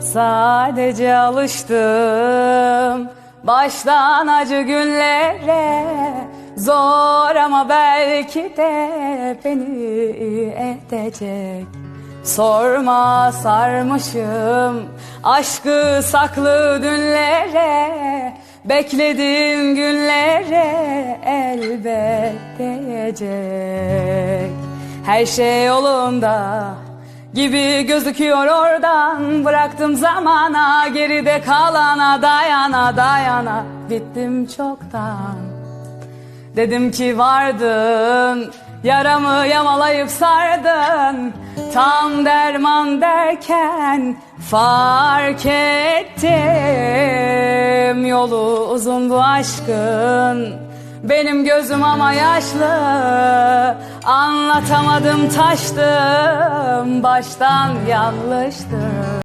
Sadece alıştım baştan acı günlere. Zor ama belki de beni edecek. Sorma sarmışım aşkı saklı dünlere Beklediğim günlere elbet değecek. Her şey yolunda gibi gözüküyor oradan. Bıraktım zamana geride kalana dayana dayana. Bittim çoktan. Dedim ki vardın Yaramı yamalayıp sardın. Tam derman derken Fark ettim. Yolu uzun bu aşkın. Benim gözüm ama yaşlı Anlatamadım taştım Baştan yanlıştı